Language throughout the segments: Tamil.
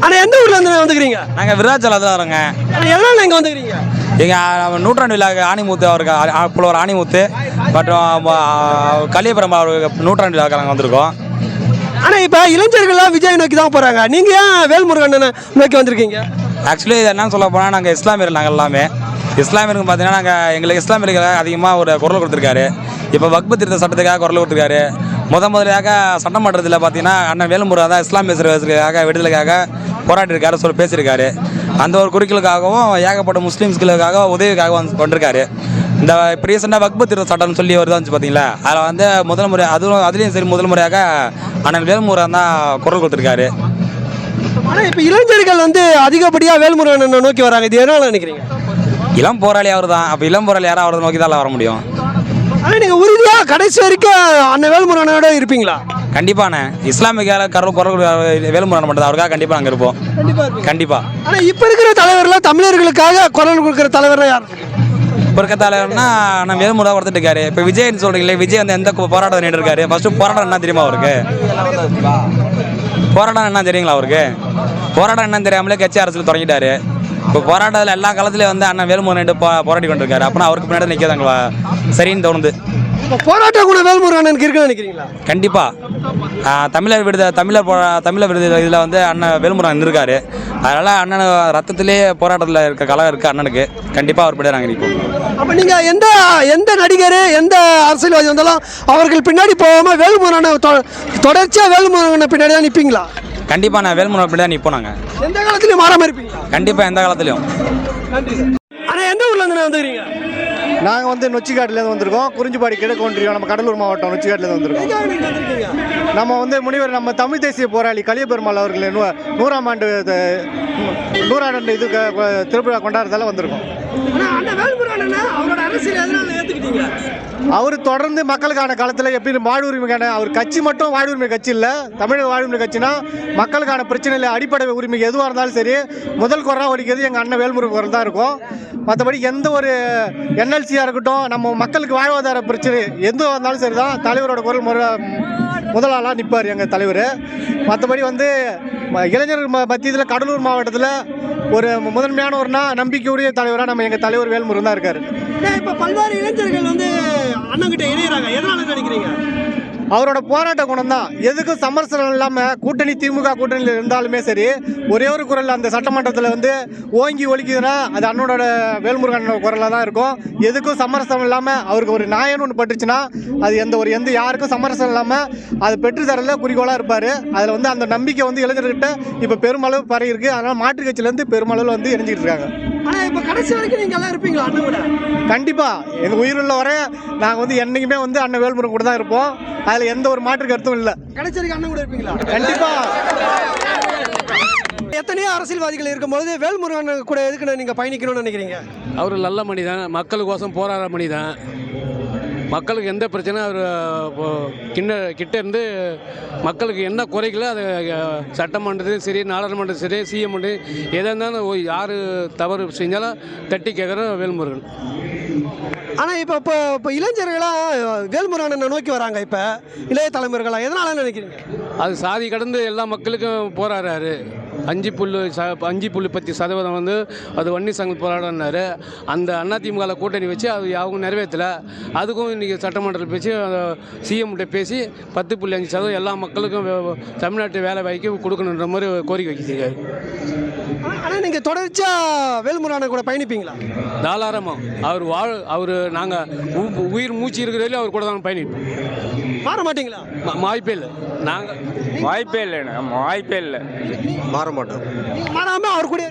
ஆனா எந்த ஊர்ல இருந்து வந்துக்கிறீங்க? நாங்கள் விருதாச்சலத்தில் வரோங்க. ஆனா எதனால இங்க வந்துக்கிறீங்க? எங்கள் நூற்றாண்டு விழாக்கு ஆணிமுத்து அவருக்கு ஆ- புலவர் ஆணிமுத்து மற்றும் கலியபுரம் அவருக்கு நூற்றாண்டு விழாக்கு நாங்கள் வந்திருக்கோம். ஆனா இப்ப இளைஞர்கள்லாம் விஜய் நோக்கி தான் போறாங்க. நீங்க ஏன் வேல்முருகன் நோக்கி வந்திருக்கீங்க? ஆக்சுவலி இது என்ன சொல்ல போனால் நாங்கள் இஸ்லாமியர் நாங்கள் எல்லாமே. இஸ்லாமியருக்கு பார்த்தீங்கன்னா நாங்கள் எங்களுக்கு இஸ்லாமியர்களுக்காக அதிகமாக ஒரு குரல் கொடுத்துருக்காரு. இப்போ வக்பு திருத்த சட்டத்துக்காக குரல் கொடுத்துருக்காரு. முத முதலாக சட்டமன்றத்தில் பார்த்தீங்கன்னா அண்ணன் வேலுமுருகன் தான் இஸ்லாமிய சிறுவர்களுக்காக விடுதலைக்காக போராட்டிருக்காரு சொல்லி பேசியிருக்காரு. அந்த ஒரு குறிக்கோளுக்காகவும் ஏகப்பட்ட முஸ்லீம்ஸ்களுக்காக உதவிக்காக வந்து வந்திருக்காரு இந்த இப்போ ரீசெண்டாக வக்பு திருத்த சட்டம்னு சொல்லி வருது வந்துச்சு பார்த்தீங்களா அதில் வந்து முதல் முறை அதுவும் அதுலேயும் சரி முதல் முறையாக அண்ணன் வேலுமுருகன் தான் குரல் கொடுத்துருக்காரு. ஆனா இப்ப இளைஞர்கள் வந்து அதிகப்படியா வேல்முருகன் நோக்கி வராங்க. இது எதனால நினைக்கிறீங்க? இளம் போராளி அவர் தான் அப்போ இளம் போராளி யாரும் அவரை நோக்கி தான் வர முடியும்? ஆனா நீங்க உறுதியா கடைசி வரைக்கும் அண்ணன் வேல்முருகனோட இருப்பீங்களா? கண்டிப்பாண்ணே. இஸ்லாமிய கரல் குரல் வேலுமுருகன் மட்டும் அவருக்காக கண்டிப்பாக நாங்கள் இருப்போம். கண்டிப்பாக ஆனா இப்ப இருக்கிற தலைவர்லாம் தமிழர்களுக்காக குரல் கொடுக்கிற தலைவர் யார்? இப்போ இருக்க தலைவர்னா நான் வேலுமுருகன் கொடுத்துட்டு இருக்காரு. இப்போ விஜய்னு சொல்கிறீங்களே விஜய் வந்து எந்த போராட்டம் நின்று இருக்காரு ஃபர்ஸ்ட் போராட்டம் என்ன தெரியுமா அவருக்கு? போராட்டம் என்ன தெரியுங்களா அவருக்கு? போராட்டம் என்னன்னு தெரியாமலே கட்சி அரசியல் தொடங்கிட்டாரு. இப்போ போராட்டத்தில் எல்லா காலத்துலேயும் வந்து அண்ணன் வேலுமுருகன் போ போராடி கொண்டிருக்காரு. அப்போ அவருக்கு பின்னாடி நிற்கிறதாங்களா சரின்னு தோணுது. போராட்ட குண வேல்முருகனுக்கு இருக்குன்னு நினைக்கிறீங்களா? கண்டிப்பாக தமிழர் விடுத தமிழர் போ தமிழர் விடுதலை இதில் வந்து அண்ணன் வேலுமுருகன் இருக்காரு. அதனால் அண்ணன் ரத்தத்திலே போராட்டத்தில் இருக்க கலகம் இருக்குது அண்ணனுக்கு. கண்டிப்பாக அவர் பின்னாடி நாங்கள் நிற்போம் அப்ப நீங்க எந்த எந்த நடிகர் எந்த அரசியல்வாதி வந்தாலும் அவர்கள் பின்னாடி போகாம வேல்முருகனை தொ- தொடர்ச்சியா வேல்முருகனை பின்னாடி தான் நிப்பீங்களா? கண்டிப்பாக நான் வேலுமுருகன் பின்னாடி நிற்போம் நாங்கள் எந்த காலத்துலயும் மாறாம இருப்பீங்களா? கண்டிப்பாக எந்த காலத்துலையும். ஆனா எந்த ஊர்ல இருந்து வந்துக்கிறீங்க? நாங்கள் வந்து நொச்சிக்காட்டிலேருந்து வந்திருக்கோம். குறிஞ்சிப்பாடி கிழக்கு ஒன்றியம் நம்ம கடலூர் மாவட்டம் நொச்சிக்காட்டிலேருந்து வந்திருக்கோம். நம்ம வந்து முனிவர் நம்ம தமிழ் தேசிய போராளி கலியபெருமாள் அவர்கள் நூ நூறாம் ஆண்டு ஆண்டு இது திருவிழா கொண்டாடுறதால வந்திருக்கோம். அவர் தொடர்ந்து மக்களுக்கான காலத்தில் எப்படி வாழ்வுரிமைக்கான அவர் கட்சி மட்டும் வாழ்வுரிமை கட்சி இல்லை தமிழக வாழ்வுரிமை கட்சினா மக்களுக்கான பிரச்சனையில் அடிப்படை உரிமை எதுவாக இருந்தாலும் சரி முதல் குரலாக ஒழிக்கிறது எங்கள் அண்ணன் வேல்முருகன் குரல் தான் இருக்கும். மற்றபடி எந்த ஒரு என்எல்சியாக இருக்கட்டும் நம்ம மக்களுக்கு வாழ்வாதார பிரச்சனை எதுவாக இருந்தாலும் சரி தான் தலைவரோட குரல் முறை முதலாளாக நிற்பார் எங்கள் தலைவர். மற்றபடி வந்து இளைஞர் ம மத்தியத்தில் கடலூர் மாவட்டத்தில் ஒரு முதன்மையான ஒருனா நம்பிக்கையுடைய தலைவராக நம்ம எங்கள் தலைவர் வேல்முருகன் தான் இருக்கார். இப்போ பல்வேறு இளைஞர்கள் வந்து அண்ணங்கிட்ட கிட்ட இணையறாங்க எதனால நினைக்கிறீங்க அவரோட போராட்ட குணம் தான் எதுக்கும் சமரசனம் இல்லாமல் கூட்டணி திமுக கூட்டணியில் இருந்தாலுமே சரி ஒரே ஒரு குரல் அந்த சட்டமன்றத்தில் வந்து ஓங்கி ஒழிக்குதுன்னா அது அண்ணனோட வேல்முருகன் குரலாக தான் இருக்கும். எதுக்கும் சமரசம் இல்லாமல் அவருக்கு ஒரு நியாயம்னு ஒன்று பட்டுச்சுன்னா அது எந்த ஒரு எந்த யாருக்கும் சமரசம் இல்லாமல் அது பெற்று தரல குறிக்கோளாக இருப்பார். அதில் வந்து அந்த நம்பிக்கை வந்து இளைஞர்கிட்ட இப்போ பெருமளவு பரவி இருக்குது அதனால் மாற்றுக் கட்சியிலேருந்து பெருமளவில் வந்து இணைஞ்சிட்டு இருக்காங்க. ஆனா இப்ப கடைசி வரைக்கும் நீங்க எல்லாம் இருப்பீங்களா அண்ணன் கூட? கண்டிப்பாக எங்கள் உயிருள்ள வரை நாங்கள் வந்து என்றைக்குமே வந்து அண்ணன் வேல்முருகன் கூட தான் இருப்போம். அதில் எந்த ஒரு மாற்று கருத்தும் இல்லை. கடைசி வரைக்கும் அண்ணன் கூட இருப்பீங்களா? கண்டிப்பாக எத்தனையோ அரசியல்வாதிகள் இருக்கும்போது வேல்முருகன் கூட எதுக்கு நீங்க பயணிக்கணும்னு நினைக்கிறீங்க? அவர் நல்ல மனிதன் மக்களுக்கோசம் போராடுற மனிதன். மக்களுக்கு எந்த பிரச்சனை அவர் கிண்ண கிட்ட இருந்து மக்களுக்கு என்ன குறைகளோ அதை சட்டமன்றத்தையும் சரி நாடாளுமன்றத்தையும் சரி சிஎம் எதாக இருந்தாலும் யார் தவறு செஞ்சாலும் தட்டி கேட்குறோம் வேல்முருகன். ஆனா இப்ப இப்ப இப்ப இளைஞர்களா வேல்முருகனை நோக்கி வராங்க இப்ப? இளைய தலைமுறைகளா எதனால நினைக்கிறீங்க? அது சாதி கடந்து எல்லா மக்களுக்கும் போராடுறாரு. அஞ்சு புள்ளி ச அஞ்சு புள்ளி பத்து சதவீதம் வந்து அது வன்னி சங்கம் போராடினாரு அந்த அதிமுக கூட்டணி வச்சு அது அவங்க நிறைவேற்றலை அதுக்கும் இன்றைக்கி சட்டமன்றத்தில் பேசி சிஎம்கிட்ட பேசி பத்து புள்ளி அஞ்சு சதவீதம் எல்லா மக்களுக்கும் வே- தமிழ்நாட்டு வேலை வாய்க்கு கொடுக்கணுன்ற மாதிரி கோரிக்கை வச்சிருக்காரு. ஆனா- ஆனா நீங்க தொடர்ச்சியா வேல்முருகனை கூட பயணிப்பீங்களா? தாராளமாக அவர் வாழ் அவர் நாங்கள் உயிர் மூச்சு இருக்கிற வரையிலும் அவர் கூட தான் பயணிப்போம். மாற மாட்டீங்களா? வாய்ப்பே இல்லை. நாங்கள் வாய்ப்பே இல்லை வாய்ப்பே இல்லை. மாற மாட்டோம். நீங்க மாறாம அவர் கூட?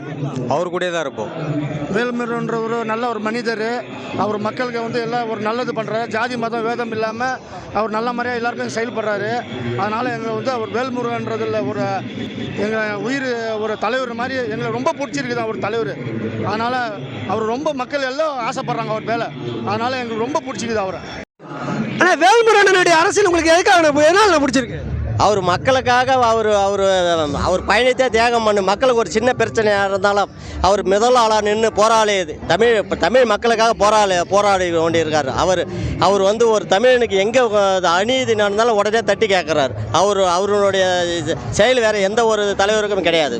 அவர் கூடயே தான் இருப்போம். வேல்முருகன்ற ஒரு நல்ல ஒரு மனிதர். அவர் மக்களுக்கு வந்து எல்லாம் ஒரு நல்லது பண்ணுறாரு ஜாதி மதம் வேதம் இல்லாமல் அவர் நல்ல மாதிரியாக எல்லாருக்கும் செயல்படுறாரு. அதனால் எங்களை வந்து அவர் வேல்முருகன்றதில் ஒரு எங்கள் உயிர் ஒரு தலைவர் மாதிரி எங்களை ரொம்ப பிடிச்சிருக்குது அவர் தலைவர். அதனால் அவர் ரொம்ப மக்கள் எல்லாம் ஆசைப்படுறாங்க அவர் மேலே. அதனால் எங்களுக்கு ரொம்ப பிடிச்சிக்குது அவரை. ஆனா வேல்முருகனுடைய அரசியல் உங்களுக்கு எதுக்காக எதனால பிடிச்சிருக்கு? அவர் மக்களுக்காக அவர் அவர் அவர் பயணித்தே தியாகம் பண்ணு. மக்களுக்கு ஒரு சின்ன பிரச்சனையாக இருந்தாலும் அவர் முதல் ஆளாக நின்று போராளி தமிழ் இப்போ தமிழ் மக்களுக்காக போராளி போராடி கொண்டிருக்கார். அவர் அவர் வந்து ஒரு தமிழனுக்கு எங்கே அநீதி நடந்தாலும் உடனே தட்டி கேட்குறாரு அவர் அவருடைய இது செயல் வேறு எந்த ஒரு தலைவருக்கும் கிடையாது.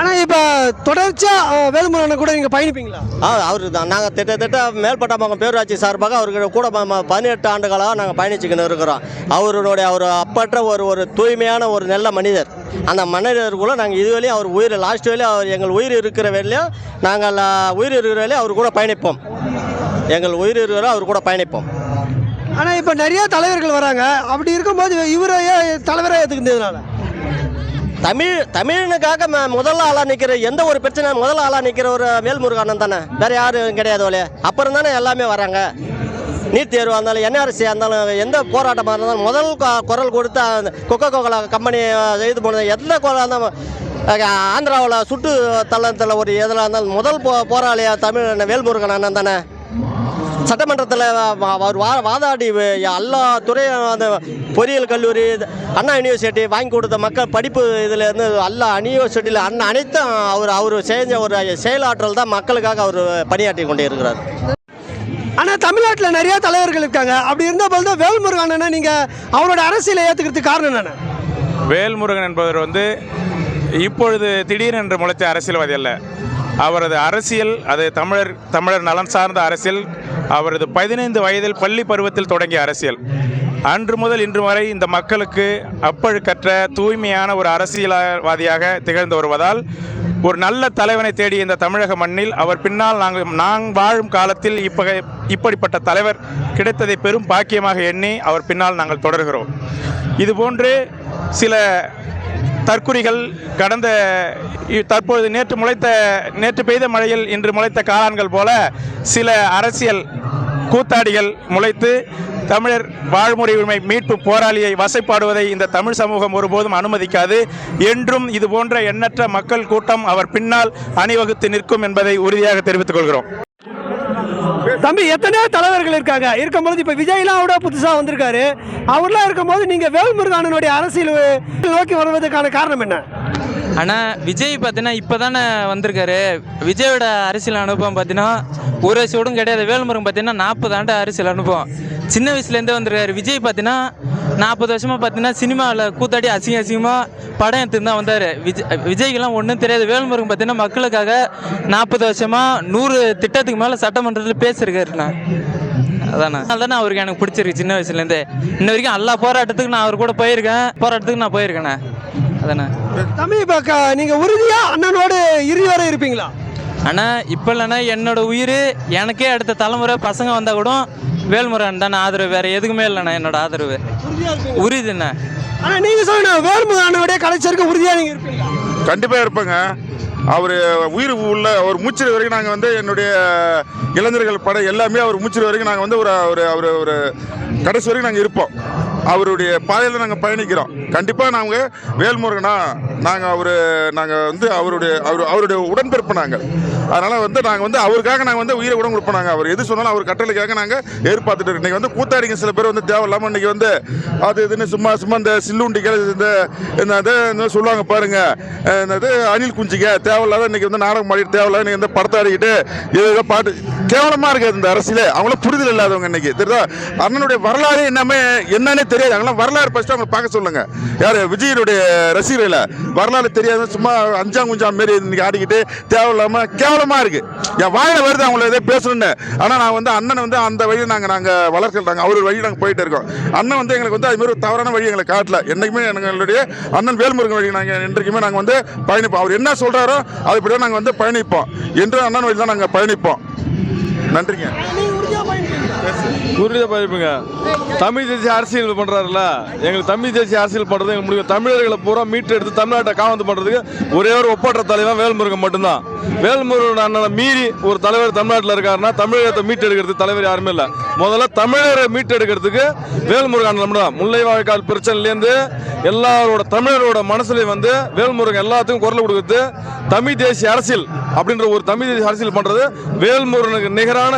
ஆனால் இப்போ தொடர்ச்சியாக வேலுமுருகனை கூட நீங்கள் பயணிப்பீங்களா? ஆ அவர் தான். நாங்கள் திட்டத்தட்ட மேல்பட்டமங்கம் பேரூராட்சி சார்பாக அவருக்கு கூட பதினெட்டு ஆண்டுகளாக நாங்கள் பயணிச்சுக்கின்னு இருக்கிறோம். அவருடைய அவர் அப்பற்ற ஒரு ஒரு தூய்மையான ஒரு நல்ல மனிதர். அந்த மனிதருக்குள்ள நாங்கள் இதுவரையும் அவர் உயிர் லாஸ்ட் வரையும் அவர் எங்கள் உயிர் இருக்கிற வரையிலும் நாங்கள் உயிர் இருக்கிற வரையிலும் அவர் கூட பயணிப்போம். எங்கள் உயிர் இருக்கிற வரை அவர் கூட பயணிப்போம். ஆனால் இப்போ நிறைய தலைவர்கள் வராங்க. அப்படி இருக்கும்போது இவரையே தலைவராக ஏற்றுக்கின்றதுனால தமிழ் தமிழனுக்காக ம- முதல் ஆளாக நிற்கிற எந்த ஒரு பிரச்சனை முதல் ஆளாக நிற்கிற ஒரு வேல்முருகானன் தானே. வேறு யாரும் கிடையாது போலே அப்புறம் தானே எல்லாமே வராங்க. நீட் தேர்வாக இருந்தாலும் என்ஆர்சியாக இருந்தாலும் எந்த போராட்டமாக இருந்தாலும் முதல் குரல் கொடுத்து அந்த கொக்கோ கோகோலா கம்பெனி இது போனது எந்த குரல் இருந்தாலும் ஆந்திராவில் சுட்டு தள்ளத்தில் ஒரு எதில் இருந்தாலும் முதல் போ போராளியாக தமிழ் வேல்முருகன் அண்ணன் தானே. சட்டமன்றத்தில் அவர் வா வாதாடி எல்லா துறையும் அந்த பொறியியல் கல்லூரி அண்ணா யூனிவர்சிட்டி வாங்கி கொடுத்த மக்கள் படிப்பு இதில் இருந்து எல்லா யூனிவர்சிட்டியில் அண்ணா அனைத்தும் அவர் அவர் செஞ்ச ஒரு செயலாற்றல் தான் மக்களுக்காக அவர் பணியாற்றி கொண்டே இருக்கிறார். ஆனால் தமிழ்நாட்டில் நிறைய தலைவர்கள் இருக்காங்க. அப்படி இருந்த போது தான் வேல்முருகனை நீங்கள் அவரோட அரசியலை ஏற்றுக்கிறதுக்கு காரணம் என்னென்ன வேல்முருகன் என்பவர் வந்து இப்பொழுது திடீரென்று முளைத்த அரசியல்வாதி அல்ல. அவரது அரசியல் அது தமிழர் தமிழர் நலன் சார்ந்த அரசியல் அவரது பதினைந்து வயதில் பள்ளி பருவத்தில் தொடங்கிய அரசியல். அன்று முதல் இன்று வரை இந்த மக்களுக்கு அப்பழுக்கற்ற தூய்மையான ஒரு அரசியல்வாதியாக திகழ்ந்து வருவதால் ஒரு நல்ல தலைவனை தேடி இந்த தமிழக மண்ணில் அவர் பின்னால் நாங்கள் நான் வாழும் காலத்தில் இப்பகை இப்படிப்பட்ட தலைவர் கிடைத்ததை பெரும் பாக்கியமாக எண்ணி அவர் பின்னால் நாங்கள் தொடர்கிறோம். இதுபோன்று சில தற்குறிகள் கடந்த இ- தற்பொழுது நேற்று முளைத்த நேற்று பெய்த மழையில் இன்று முளைத்த காளான்கள் போல சில அரசியல் கூத்தாடிகள் முளைத்து தமிழர் வாழ்முறை உரிமை மீட்பு போராளியை வசைப்பாடுவதை இந்த தமிழ் சமூகம் ஒருபோதும் அனுமதிக்காது. என்றும் இது போன்ற எண்ணற்ற மக்கள் கூட்டம் அவர் பின்னால் அணிவகுத்து நிற்கும் என்பதை உறுதியாக தெரிவித்துக் கொள்கிறோம். தம்பி எத்தனையோ தலைவர்கள் இருக்காங்க. இருக்கும்போது இப்போ விஜய்லாம் அவட புதுசாக வந்திருக்காரு. அவர்லாம் இருக்கும்போது நீங்கள் வேல்முருகானனுடைய அரசியல் நோக்கி வருவதற்கான காரணம் என்ன? ஆனால் விஜய் பார்த்தீங்கன்னா இப்போ தானே வந்திருக்காரு. விஜயோட அரசியல் அனுபவம் பார்த்தீங்கன்னா ஒரு சூடும் கிடையாது. வேல்முருகன் பார்த்தீங்கன்னா நாற்பது ஆண்டு அரசியல் அனுபவம். சின்ன வயசுலேருந்தே வந்திருக்காரு. விஜய் பார்த்தீங்கன்னா நாற்பது வருஷமாக பார்த்தீங்கன்னா சினிமாவில் கூத்தாடி அசிங்க அசிங்கமாக படம் எடுத்துன்னு தான் வந்தார். விஜய் விஜய்க்கெல்லாம் ஒன்றும் தெரியாது. வேல்முருகன் பார்த்தீங்கன்னா மக்களுக்காக நாற்பது வருஷமாக நூறு திட்டத்துக்கு மேலே சட்டமன்றத்தில் பேசியிருக்காருண்ணா அதாண்ணா அதனால அவருக்கு எனக்கு பிடிச்சிருக்கு சின்ன வயசுலேருந்தே. இன்ன வரைக்கும் எல்லா போராட்டத்துக்கு நான் அவர் கூட போயிருக்கேன். போராட்டத்துக்கு நான் போயிருக்கேண்ணே அதாண்ணே தம்பி இப்போ நீங்கள் உறுதியாக அண்ணனோடு இறுதி வரை இருப்பீங்களா? ஆனால் இப்போ இல்லைன்னா என்னோட உயிர் எனக்கே அடுத்த தலைமுறை பசங்க வந்தால் கூட வேல்முருகன் தானே ஆதரவு. வேறு எதுக்குமே இல்லைண்ணா என்னோட ஆதரவு. உறுதிண்ணே. ஆனால் நீங்கள் சொல்லணும் வேல்முருகனுடைய கலைச்சருக்கு உறுதியாக நீங்கள் இருப்பீங்களா? கண்டிப்பாக இருப்பேங்க. அவர் உயிர் உள்ள அவர் மூச்சிற வரைக்கும் நாங்கள் வந்து என்னுடைய இளைஞர்கள் படம் எல்லாமே அவர் மூச்சிற வரைக்கும் நாங்கள் வந்து ஒரு ஒரு ஒரு ஒரு கடைசி வரைக்கும் நாங்கள் இருப்போம். அவருடைய பாதையில் நாங்கள் பயணிக்கிறோம். கண்டிப்பாக நாங்கள் வேல்முருகனா நாங்கள் அவர் நாங்கள் வந்து அவருடைய அவர் அவருடைய உடன்பிறப்பு நாங்கள். அதனால் வந்து நாங்கள் வந்து அவருக்காக நாங்கள் வந்து உயிரை கூட கொடுப்போம் நாங்கள் அவர் எது சொன்னாலும் அவர் கட்டளைக்காக நாங்கள் எதிர்பார்த்துட்டு இன்னைக்கு வந்து கூத்தாடிங்க சில பேர் வந்து தேவையில்லாமல் இன்னைக்கு வந்து அது இதுன்னு சும்மா சும்மா இந்த சில்லுண்டிகள் இந்த இந்த என்ன சொல்லுவாங்க பாருங்க. என்னது அணில் குஞ்சிங்க. தேவையில்லாத இன்னைக்கு வந்து நாடகம் மாடிட்டு தேவையில்லாத இன்னைக்கு வந்து படத்தை ஆடிக்கிட்டு ஏதோ பாட்டு. கேவலமாக இருக்குது இந்த அரசியல். அவங்களும் புரிதல் இல்லாதவங்க இன்னைக்கு. தெரியுதா? அண்ணனுடைய வரலாறு என்னமே என்னன்னே தெரியாது. அவங்களாம் வரலாறு ஃபஸ்ட்டு அவங்க பார்க்க சொல்லுங்க. யார்? விஜயனுடைய ரசிகர்களை. வரலாறு தெரியாது சும்மா அஞ்சாம் குஞ்சாம் மாரி இன்னைக்கு ஆடிக்கிட்டு தேவையில்லாம கேவலமாக இருக்கு. என் வாயில் வருது அவங்கள எதோ பேசணும்னு. ஆனால் நான் வந்து அண்ணன் வந்து அந்த வழியில் நாங்கள் நாங்கள் வளர்க்கிறாங்க அவர் வழி நாங்கள் போயிட்டு இருக்கோம். அண்ணன் வந்து எங்களுக்கு வந்து அதுமாதிரி ஒரு தவறான வழி எங்களை காட்டல. என்றைக்குமே எங்களுடைய அண்ணன் வேல்முருகன் வழி நாங்கள் என்றைக்குமே நாங்கள் வந்து பயணிப்போம். அவர் என்ன சொல்கிறாரோ அதுபடியாக நாங்கள் வந்து பயணிப்போம். என்று அண்ணன் வழி தான் நாங்கள் பயணிப்போம். நன்றிங்க. உறுதியாக பதிப்புங்க தமிழ் தேசிய அரசியல் பண்ணுறாருல எங்களுக்கு தமிழ் தேசிய அரசியல் பண்ணுறது எங்களுக்கு முடியும் தமிழர்களை பூரா மீட்டு எடுத்து தமிழ்நாட்டை காவந்து பண்ணுறதுக்கு ஒரே ஒரு ஒப்பற்ற தலைவன் வேல்முருகன் மட்டும்தான். வேல்முருகன் அண்ணனை மீறி ஒரு தலைவர் தமிழ்நாட்டில் இருக்காருன்னா தமிழகத்தை மீட்டெடுக்கிறதுக்கு தலைவர் யாருமே இல்லை. முதல்ல தமிழரை மீட்டெடுக்கிறதுக்கு வேல்முருகன் அண்ணன் மட்டும் தான் முல்லை வாழ்க்கால் பிரச்சனையிலேருந்து எல்லாரோட தமிழரோட மனசுலையும் வந்து வேல்முருகன் எல்லாத்துக்கும் குரல் கொடுக்குறது தமிழ் தேசிய அரசியல் அப்படின்ற ஒரு தமிழ் தேசிய அரசியல் பண்ணுறது வேல்முருகனுக்கு நிகரான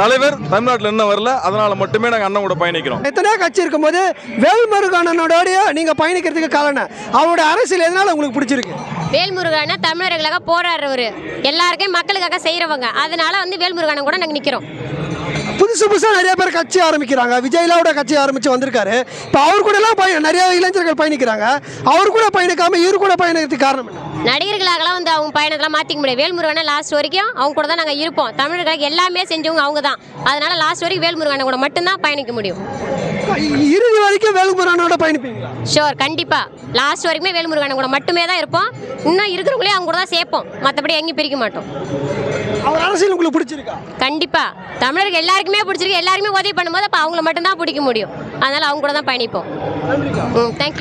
தலைவர் தமிழ்நாட்டில் இன்னும் வரல. அதனால மட்டுமே நாங்கள் அண்ணன் கூட பயணிக்கிறோம். எத்தனையோ கட்சி இருக்கும்போது வேல்முருகனோடய நீங்கள் பயணிக்கிறதுக்கு காரணம் அவரோட அரசியல் எதனால உங்களுக்கு பிடிச்சிருக்கு? வேல்முருகனை தமிழர்களுக்காக போராடுறவர். எல்லாருக்கும் மக்களுக்காக செய்கிறவங்க அதனால வந்து வேல்முருகனை கூட நாங்கள் நிற்கிறோம் புதுசு புதுசாக நிறைய பேர் கட்சி ஆரம்பிக்கிறாங்க. விஜய்லாவோட கட்சி ஆரம்பித்து வந்திருக்காரு. இப்போ அவர் கூட எல்லாம் பய நிறைய இளைஞர்கள் பயணிக்கிறாங்க. அவர் கூட பயணிக்காமல் இவர் கூட பயணிக்கிறதுக்கு காரணம் என்ன? நடிகர்களாகலாம் வந்து அவங்க பயணத்தெல்லாம் மாற்றிக்க முடியாது வேல்முருகனை லாஸ்ட் வரைக்கும் அவங்க கூட தான் நாங்கள் இருப்போம். தமிழர்களுக்கு எல்லாமே செஞ்சவங்க அவங்க தான் அதனால லாஸ்ட் வரைக்கும் வேல்முருகனை கூட மட்டும்தான் பயணிக்க முடியும். இறுதி வரைக்கும் வேலுமுருகனோட பயணிப்பீங்களா? ஷோர் கண்டிப்பாக லாஸ்ட் வரைக்குமே வேல்முருகனை கூட மட்டுமே தான் இருப்போம். இன்னும் இருக்கிறவங்களே அவங்க கூட தான் சேர்ப்போம். மற்றபடி எங்கேயும் பிரிக்க மாட்டோம். அவர் அரசியல் உங்களுக்கு பிடிச்சிருக்கா? கண்டிப்பாக தமிழருக்கு எல்லாருக்குமே பிடிச்சிருக்கு. எல்லாருமே உதவி பண்ணும்போது அப்போ அவங்கள மட்டும்தான் பிடிக்க முடியும். அதனால் அவங்க கூட தான் பயணிப்போம். ம் தேங்க்யூ